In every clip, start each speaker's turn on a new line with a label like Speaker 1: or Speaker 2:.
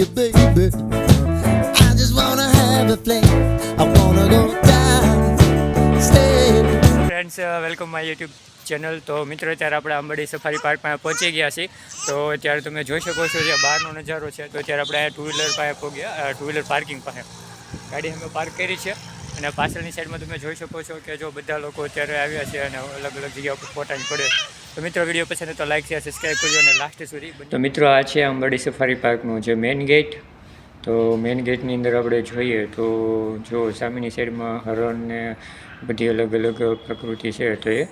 Speaker 1: you, baby. I just wanna have a place. I wanna go downstairs.
Speaker 2: Friends
Speaker 3: welcome my YouTube channel તો મિત્રો અત્યારે આપણે આંબડી safari પાર્કમાં પહોંચી ગયા છીએ. તો અત્યારે તમે જોઈ શકો છો જે બહારનો નજારો છે. તો અત્યારે આપણે ટુ વ્હીલર પાસે પહોંચ્યા ટુ વ્હીલર પાર્કિંગ પાસે. ગાડી અમે પાર્ક કરી છે. અને પાછળની સાઈડમાં તમે જોઈ શકો છો કે જો બધા લોકો અત્યારે આવ્યા છે અને અલગ અલગ જગ્યા ઉપર ફોટા પડે. તો મિત્રો, વીડિયો પસંદ તો લાઈક શેર સબસ્ક્રાઈબ કરજો અને લાસ્ટ સુધી તો મિત્રો, આ છે અંબાડી સફારી પાર્કનું જે મેઇન ગેટ તો મેઇન ગેટની અંદર આપણે જોઈએ તો જો સામેની સાઈડમાં હરણ ને બધી અલગ અલગ પ્રકૃતિ છે તો એ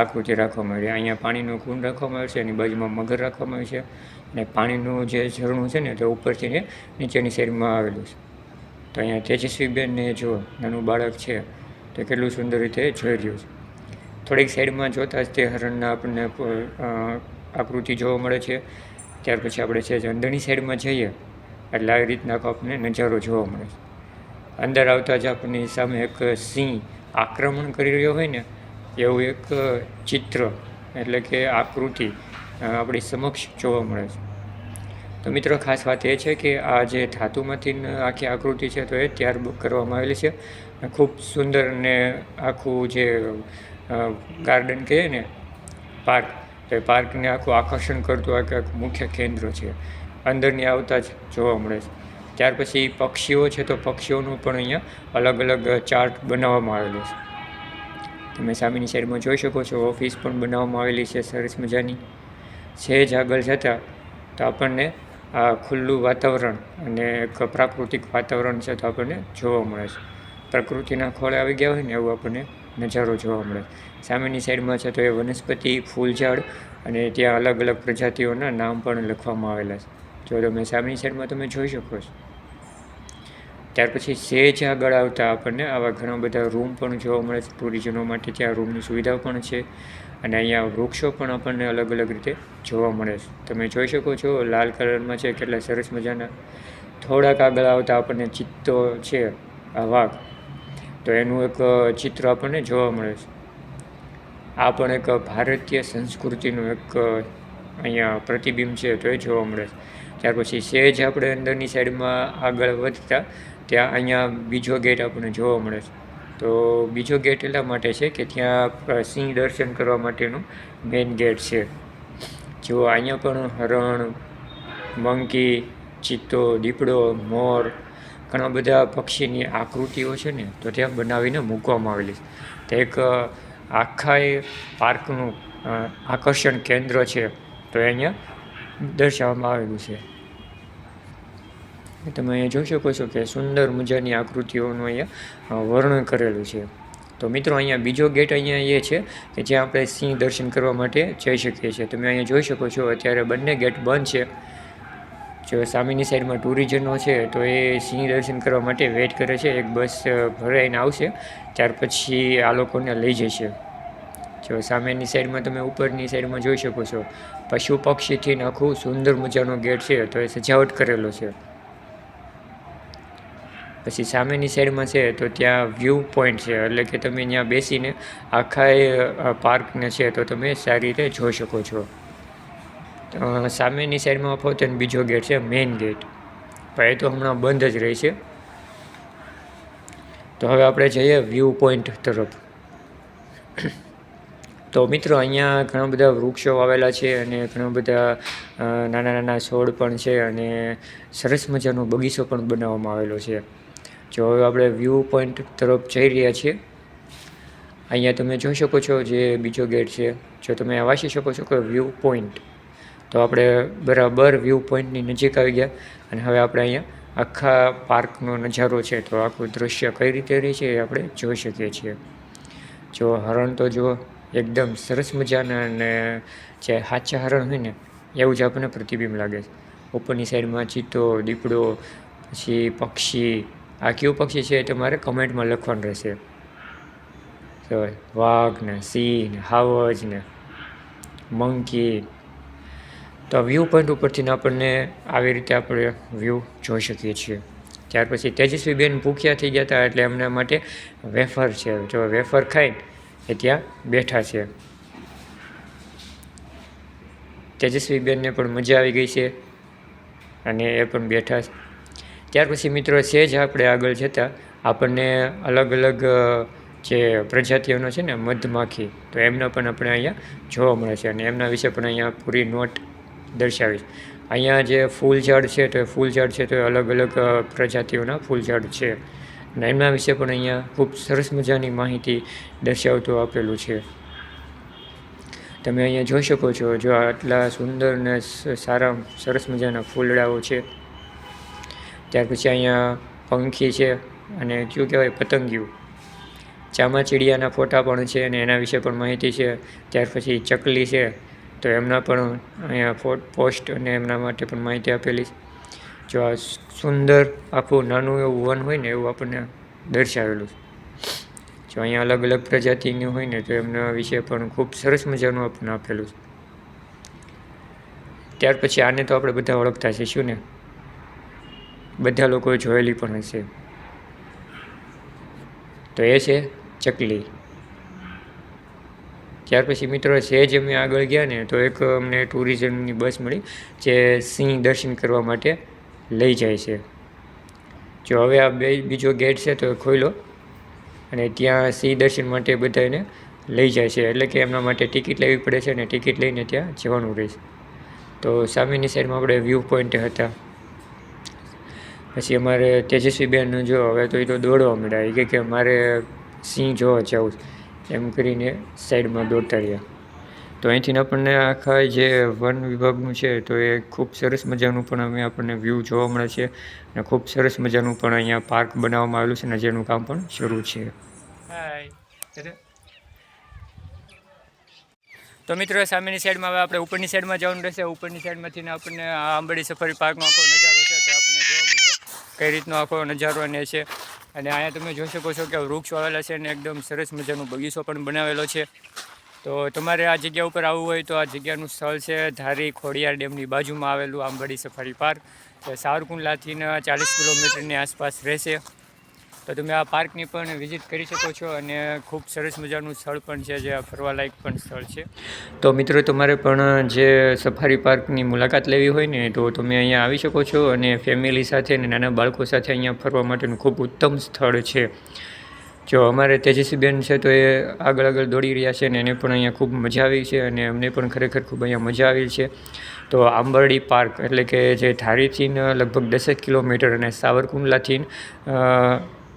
Speaker 3: આકૃતિ રાખવામાં આવી. છે અહીંયા પાણીનું કુંડ રાખવામાં આવ્યું છે, એની બાજુમાં મગર રાખવામાં આવ્યું છે અને પાણીનું જે ઝરણું છે ને તે ઉપરથી ને નીચેની સાઈડમાં આવેલું છે. તો અહીંયા તેજસ્વીબેનને જો નાનું બાળક છે, તે કેટલું સુંદર રીતે જોઈ રહ્યું છે. થોડીક સાઈડમાં જોતાં જ તે હરણના આપણને આકૃતિ જોવા મળે છે. ત્યાર પછી આપણે છે અંદરની સાઈડમાં જઈએ, એટલે આવી રીતના આપણને નજારો જોવા મળે છે. અંદર આવતા જ આપણની સામે એક સિંહ આક્રમણ કરી રહ્યો હોય ને, એવું એક ચિત્ર, એટલે કે આકૃતિ આપણી સમક્ષ જોવા મળે છે. તો મિત્રો ખાસ વાત એ છે કે આ જે ધાતુમાંથી આખી આકૃતિ છે તો એ તૈયાર કરવામાં આવેલી છે. ખૂબ સુંદર અને આખું જે ગાર્ડન કહીએ ને, પાર્ક. તો એ પાર્કને આખું આકર્ષણ કરતું આ એક મુખ્ય કેન્દ્ર છે. અંદરની આવતા જ જોવા મળે છે. ત્યાર પછી પક્ષીઓ છે તો પક્ષીઓનું પણ અહીંયા અલગ અલગ ચાર્ટ બનાવવામાં આવેલો છે. તમે સામેની સાઈડમાં જોઈ શકો છો, ઓફિસ પણ બનાવવામાં આવેલી છે, સરસ મજાની. છે જ આગળ જતાં તો આપણને આ ખુલ્લું વાતાવરણ અને એક પ્રાકૃતિક વાતાવરણ છે તો આપણને જોવા મળે છે. પ્રકૃતિના ખોળે આવી ગયા હોય ને, એવું આપણને નજારો જોવા મળે. સામેની સાઈડમાં છે તો એ વનસ્પતિ, ફૂલઝાડ અને ત્યાં અલગ અલગ પ્રજાતિઓના નામ પણ લખવામાં આવેલા છે. જો તમે સામેની સાઈડમાં તમે જોઈ શકો છો. ત્યાર પછી સેજ આગળ આવતા આપણને આવા ઘણા બધા રૂમ પણ જોવા મળે છે. ટુરિઝનો માટે ત્યાં રૂમની સુવિધા પણ છે અને અહીંયા વૃક્ષો પણ આપણને અલગ અલગ રીતે જોવા મળે છે. તમે જોઈ શકો છો લાલ કલરમાં છે, કેટલા સરસ મજાના. થોડાક આગળ આવતા આપણને ચિત્તો છે, આ વાઘ. તો એનું એક ચિત્ર આપણને જોવા મળે છે. આ પણ એક ભારતીય સંસ્કૃતિનું એક અહીંયા પ્રતિબિંબ છે તો એ જોવા મળે છે. ત્યાર પછી સેજ આપણે અંદરની સાઈડમાં આગળ વધતા ત્યાં અહીંયા બીજો ગેટ આપણને જોવા મળે છે. તો બીજો ગેટ એટલા માટે છે કે ત્યાં સિંહ દર્શન કરવા માટેનું મેઇન ગેટ છે. જો અહીંયા પણ હરણ, મંકી, ચિત્તો, દીપડો, મોર ઘણા બધા પક્ષીની આકૃતિઓ છે ને, તો ત્યાં બનાવીને મૂકવામાં આવેલી છે. તો એક આખા એ પાર્કનું આકર્ષણ કેન્દ્ર છે, તો એ અહીંયા દર્શાવવામાં આવેલું છે. તમે અહીંયા જોઈ શકો છો કે સુંદર મજાની આકૃતિઓનું અહીંયા વર્ણન કરેલું છે. તો મિત્રો, અહીંયા બીજો ગેટ અહીંયા એ છે કે જ્યાં આપણે સિંહ દર્શન કરવા માટે જઈ શકીએ છીએ. તમે અહીંયા જોઈ શકો છો, અત્યારે બંને ગેટ બંધ છે. જો સામેની સાઈડમાં ટુરિઝનો છે, તો એ સિંહ દર્શન કરવા માટે વેઇટ કરે છે. એક બસ ભરાઈને આવશે. ત્યાર પછી આ લોકોને લઈ જશે. જો સામેની સાઈડમાં તમે ઉપરની સાઈડમાં જોઈ શકો છો. પશુ પક્ષીથી આખું સુંદર મજાનો ગેટ છે, તો એ સજાવટ કરેલો છે. પછી સામેની સાઈડમાં છે, તો ત્યાં વ્યૂ પોઈન્ટ છે. એટલે કે તમે ત્યાં બેસીને આખા પાર્કને છે, તો તમે સારી રીતે જોઈ શકો છો. સામેની સાઈડમાં આપો તો બીજો ગેટ છે મેઇન ગેટ. પણ એ તો હમણાં બંધ જ રહે છે. તો હવે આપણે જઈએ વ્યૂ પોઈન્ટ તરફ. તો મિત્રો, અહીંયા ઘણા બધા વૃક્ષો વાવેલા છે અને ઘણા બધા નાના નાના છોડ પણ છે અને સરસ મજાનો બગીચો પણ બનાવવામાં આવેલો છે. જો હવે આપણે વ્યૂ પોઈન્ટ તરફ જઈ રહ્યા છીએ, અહીંયા તમે જોઈ શકો છો જે બીજો ગેટ છે. જો તમે વાંચી શકો છો કે વ્યૂ પોઈન્ટ. તો આપણે બરાબર વ્યૂ પોઈન્ટની નજીક આવી ગયા અને હવે આપણે અહીંયા આખા પાર્કનો નજારો છે તો આખું દૃશ્ય કઈ રીતે રહે છે એ આપણે જોઈ શકીએ છીએ. જો હરણ તો જુઓ, એકદમ સરસ મજાના અને જે સાચા હરણ હોય ને, એવું જ આપણને પ્રતિબિંબ લાગે છે. ઉપરની સાઈડમાં ચિત્તો દીપડો, પછી પક્ષી, આ કયું પક્ષી છે એ તમારે કમેન્ટમાં લખવાનું રહેશે. વાઘ ને સિંહ ને હાવજ ને મંકી તો વ્યૂ પોઈન્ટ ઉપરથી આપણને આવી રીતે આપણે વ્યૂ જોઈ શકીએ છીએ. ત્યાર પછી તેજસ્વીબેન ભૂખ્યા થઈ ગયા હતા એટલે એમના માટે વેફર છે. જો વેફર ખાઈને એ ત્યાં બેઠા છે. તેજસ્વીબેનને પણ મજા આવી ગઈ છે અને એ પણ બેઠા છે. ત્યાર પછી મિત્રો છે જ આપણે આગળ જતાં આપણને અલગ અલગ જે પ્રજાતિઓનો છે ને મધમાખી તો એમના પણ આપણે અહીંયા જોવા મળે છે અને એમના વિશે પણ અહીંયા પૂરી નોટ દર્શાવી છે. અહીંયા જે ફૂલ ઝાડ છે તો એ ફૂલ છે તો એ અલગ અલગ પ્રજાતિઓના ફૂલ ઝાડ છે. અને એમના વિશે પણ અહીંયા ખૂબ સરસ મજાની માહિતી દર્શાવતું આપેલું છે. તમે અહીંયા જોઈ શકો છો જો આટલા સુંદર ને સારા, સરસ મજાના ફૂલડાઓ છે. ત્યાર પછી અહીંયા પંખી છે અને કયું કહેવાય પતંગિયું. ચામાચીડિયાના ફોટા પણ છે અને એના વિશે પણ માહિતી છે. ત્યાર પછી ચકલી છે. તો એમના પણ અહીંયા પોસ્ટ અને એમના માટે પણ માહિતી આપેલી છે. જો આ સુંદર, આખું નાનું એવું વન હોય ને એવું આપણને દર્શાવેલું છે. જો અહીંયા અલગ અલગ પ્રજાતિની હોય ને તો એમના વિશે પણ ખૂબ સરસ મજાનું આપણને આપેલું છે. ત્યાર પછી આને તો આપણે બધા ઓળખતા છીએ શું ને? બધા લોકોએ જોયેલી પણ હશે. તો એ છે ચકલી. ત્યાર પછી મિત્રો સહેજ અમે આગળ ગયા ને, તો એક અમને ટુરિઝમની બસ મળી, જે સિંહ દર્શન કરવા માટે લઈ જાય છે. જો હવે આ બે, બીજો ગેટ છે તો ખોલ્યો અને ત્યાં સિંહ દર્શન માટે બધાને લઈ જાય છે. એટલે કે એમના માટે ટિકિટ લેવી પડે છે અને ટિકિટ લઈને ત્યાં જવાનું રહેશે. તો સામેની સાઈડમાં આપણે વ્યૂ પોઈન્ટ હતા. પછી અમારે તેજસ્વીબેન જો હવે તો એ તો દોડવા મળ્યા. એ કે મારે સિંહ જોવા જવું છે. એમ કરીને સાઈડમાં રહ્યા. તો અહીંથી આપણને આખા જે વન વિભાગનું છે તો એ ખૂબ સરસ મજાનું પણ અમે આપણને વ્યૂ જોવા મળે છે અને ખૂબ સરસ મજાનું પણ અહીંયા પાર્ક બનાવવામાં આવેલું છે અને જેનું કામ પણ શરૂ છે. તો મિત્રો સામેની સાઈડમાં હવે આપણે ઉપરની સાઈડમાં જવાનું રહેશે. ઉપરની સાઈડમાંથી આપણને આ આંબડી સફારી પાર્કનો આખો નજારો છે, તો આપણને જોવા મળશે કઈ રીતનો આખો નજારો અને છે. અને અહીંયા તમે જોઈ શકો છો કે વૃક્ષ વાવેલા છે અને એકદમ સરસ મજાનો બગીચો પણ બનાવેલો છે. તો તમારે આ જગ્યા ઉપર આવવું હોય તો આ જગ્યાનું સ્થળ છે ધારી ખોડિયાર ડેમની બાજુમાં આવેલું આંબડી સફારી પાર્ક. સાવરકુંડલાથી ચાલીસ કિલોમીટરની આસપાસ રહેશે. તો તમે આ પાર્કની પણ વિઝિટ કરી શકો છો અને ખૂબ સરસ મજાનું સ્થળ પણ છે જે ફરવાલાયક પણ સ્થળ છે. તો મિત્રો, તમારે પણ જે સફારી પાર્કની મુલાકાત લેવી હોય ને, તો તમે અહીંયા આવી શકો છો અને ફેમિલી સાથે અને નાના બાળકો સાથે અહીંયા ફરવા માટેનું ખૂબ ઉત્તમ સ્થળ છે. જો અમારે તેજસ્વીબેન છે તો એ આગળ આગળ દોડી રહ્યા છે ને એને પણ અહીંયા ખૂબ મજા આવી છે અને અમને પણ ખરેખર ખૂબ અહીંયા મજા આવી છે. તો આંબરડી પાર્ક એટલે કે જે ધારીથી લગભગ દસેક કિલોમીટર અને સાવરકુંડલાથી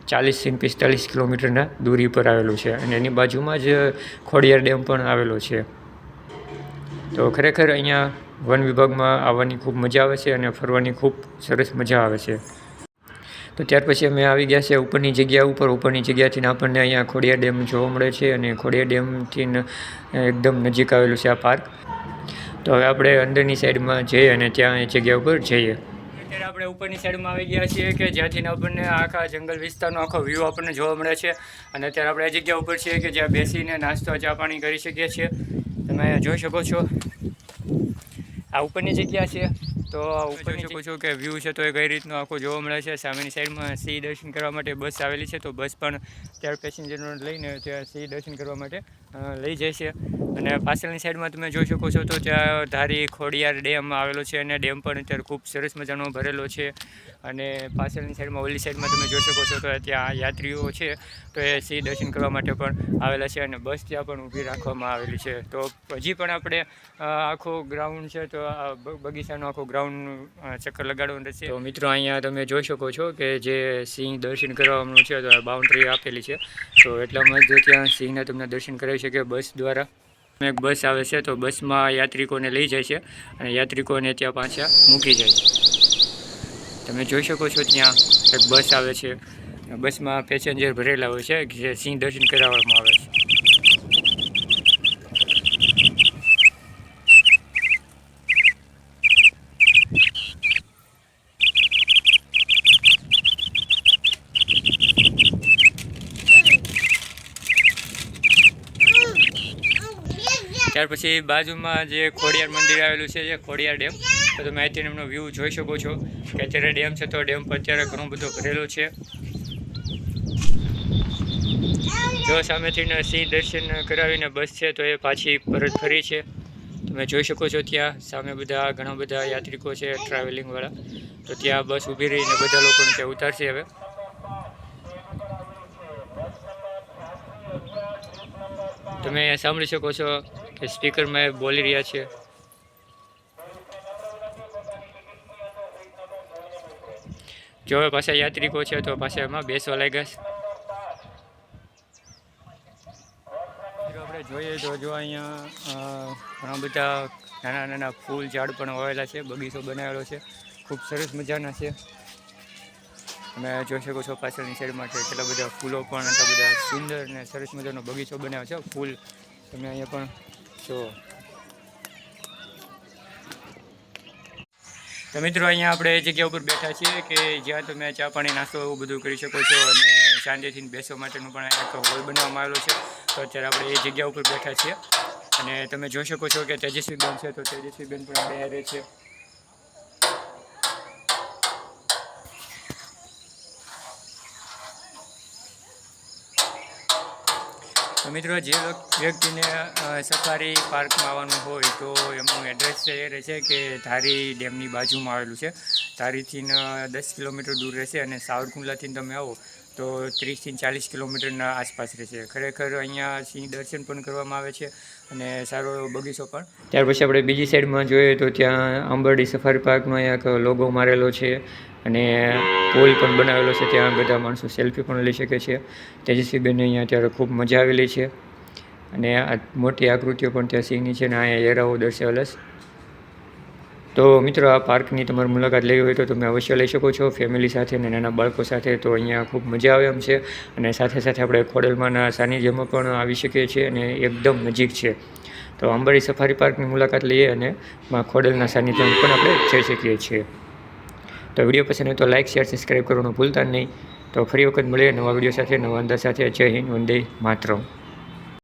Speaker 3: ચાલીસથી પિસ્તાલીસ કિલોમીટરના દૂરી પર આવેલું છે અને એની બાજુમાં જ ખોડિયાર ડેમ પણ આવેલો છે. તો ખરેખર અહીંયા વન વિભાગમાં આવવાની ખૂબ મજા આવે છે અને ફરવાની ખૂબ સરસ મજા આવે છે. તો ત્યાર પછી અમે આવી ગયા છે ઉપરની જગ્યા ઉપર. ઉપરની જગ્યાથી આપણને અહીંયા ખોડિયાર ડેમ જોવા મળે છે અને ખોડિયાર ડેમથી એકદમ નજીક આવેલું છે આ પાર્ક. તો હવે આપણે અંદરની સાઈડમાં જઈએ અને ત્યાં એ જગ્યા ઉપર જઈએ. અત્યારે આપણે ઉપરની સાઈડમાં આવી ગયા છીએ કે જ્યાંથી આપણને આખા જંગલ વિસ્તારનો આખો વ્યૂ આપણને જોવા મળે છે. અને અત્યારે આપણે એ જગ્યા ઉપર છીએ કે જ્યાં બેસીને નાસ્તો ચા પાણી કરી શકીએ છીએ. તમે જોઈ શકો છો. આ ઉપરની જગ્યા છે. તો ઉપર શકો છો કે વ્યૂ છે તો એ કઈ રીતનું આખું જોવા મળે છે. સામેની સાઈડમાં સિંહ દર્શન કરવા માટે બસ આવેલી છે. તો બસ પણ ત્યાં પેસેન્જરોને લઈને ત્યાં સિંહ દર્શન કરવા માટે લઈ જાય છે. અને પાછળની સાઈડમાં તમે જોઈ શકો છો તો ત્યાં ધારી ખોડિયાર ડેમ આવેલો છે અને ડેમ પણ અત્યારે ખૂબ સરસ મજાનો ભરેલો છે. અને પાછળની સાઈડમાં ઓલી સાઈડમાં તમે જોઈ શકો છો તો ત્યાં યાત્રીઓ છે તો એ સિંહ દર્શન કરવા માટે પણ આવેલા છે અને બસ ત્યાં પણ ઊભી રાખવામાં આવેલી છે. તો હજી પણ આપણે આખો ગ્રાઉન્ડ છે તો બગીચાનો આખો ગ્રાઉન્ડ ચક્કર લગાડવાનું રહેશે. તો મિત્રો અહીંયા તમે જોઈ શકો છો કે જે સિંહ દર્શન કરવાનું છે તો બાઉન્ડ્રી આપેલી છે. તો એટલામાં જ ત્યાં સિંહના તમને દર્શન કરાવી શકે બસ દ્વારા. એક બસ આવે છે તો બસમાં યાત્રિકોને લઈ જાય છે અને યાત્રિકોને ત્યાં પાછા મૂકી જાય છે. તમે જોઈ શકો છો ત્યાં એક બસ આવે છે. બસમાં પેસેન્જર ભરેલા હોય છે, જે સિંહ દર્શન કરાવવામાં આવે છે. ત્યાર પછી બાજુમાં જે ખોડિયાર મંદિર આવેલું છે, જે ખોડિયાર ડેમ, તો તમે અત્યારે એમનો વ્યૂ જોઈ શકો છો કે અત્યારે ડેમ છે, તો ડેમ પર અત્યારે ઘણો બધો ભરેલું છે. જો સામેથી સિંહ દર્શન કરાવીને બસ છે, તો એ પાછી પરત ફરી છે. તમે જોઈ શકો છો ત્યાં સામે બધા ઘણા બધા યાત્રિકો છે ટ્રાવેલિંગવાળા તો ત્યાં બસ ઊભી રહીને બધા લોકોને ત્યાં ઉતારશે હવે. તમે સાંભળી શકો છો કે સ્પીકરમાં એ બોલી રહ્યા છે. જો પાછા યાત્રિકો છે તો પાછા એમાં બેસવા લાગ્યા છે. આપણે જોઈએ તો જો અહીંયા ઘણા બધા નાના નાના ફૂલ, ઝાડ પણ વાવેલા છે, બગીચો બનાવેલો છે. ખૂબ સરસ મજાના છે. તમે જોઈ શકો છો પાછળની સાઈડમાં છે કેટલા બધા ફૂલો પણ, એટલા બધા સુંદર અને સરસ મજાનો બગીચો બનાવ્યો છે. ફૂલ તમે અહીંયા પણ જો તો મિત્રો, અહીંયા આપણે એ જગ્યા ઉપર બેઠા છીએ કે જ્યાં તમે ચા પાણી, નાસ્તો એવું બધું કરી શકો છો અને શાંતિથી બેસવા માટેનું પણ એક હોલ બનાવવામાં આવેલો છે. તો અત્યારે આપણે એ જગ્યા ઉપર બેઠા છીએ. અને તમે જોઈ શકો છો કે તેજસ્વીબેન છે, તો તેજસ્વીબેન પણ બે છે. તો મિત્રો, જે વ્યક્તિને સફારી પાર્કમાં આવવાનું હોય તો એમનું એડ્રેસ એ રહેશે કે ધારી ડેમની બાજુમાં આવેલું છે. ધારીથી દસ કિલોમીટર દૂર રહેશે અને સાવરકુંડલાથી તમે આવો તો ત્રીસથી ચાલીસ કિલોમીટરના આસપાસ રહેશે. ખરેખર અહીંયા સિંહ દર્શન પણ કરવામાં આવે છે અને સારો એવો બગીચો પણ. ત્યાર પછી આપણે બીજી સાઈડમાં જોઈએ તો ત્યાં આંબરડી સફારી પાર્કનો એક લોગો મારેલો છે. અને પુલ પણ બનાવેલો છે, ત્યાં બધા માણસો સેલ્ફી પણ લઈ શકે છે તેજસ્વીબેનને અહીંયા અત્યારે ખૂબ મજા આવેલી છે. અને આ મોટી આકૃતિઓ પણ ત્યાં સિંહની છે અને અહીંયા એરાઓ દર્શાવેલા છે. તો મિત્રો, આ પાર્કની તમારે મુલાકાત લેવી હોય તો તમે અવશ્ય લઈ શકો છો, ફેમિલી સાથે અને નાના બાળકો સાથે તો અહીંયા ખૂબ મજા આવે એમ છે. અને સાથે સાથે આપણે ખોડલમાંના સાનિધ્યમાં પણ આવી શકીએ છીએ અને એકદમ નજીક છે. તો અંબાડી સફારી પાર્કની મુલાકાત લઈએ અને માં ખોડલના સાનિધ્યમાં પણ આપણે જઈ શકીએ છીએ. તો વીડિયો પસંદ હોય તો લાઇક શેર, સબસ્ક્રાઈબ કરવાનું ભૂલતા નહીં. તો ફરી વખત મળીએ નવા વીડિયો સાથે, નવા અંદાજ સાથે. જય હિન્દ, વંદે માતરમ.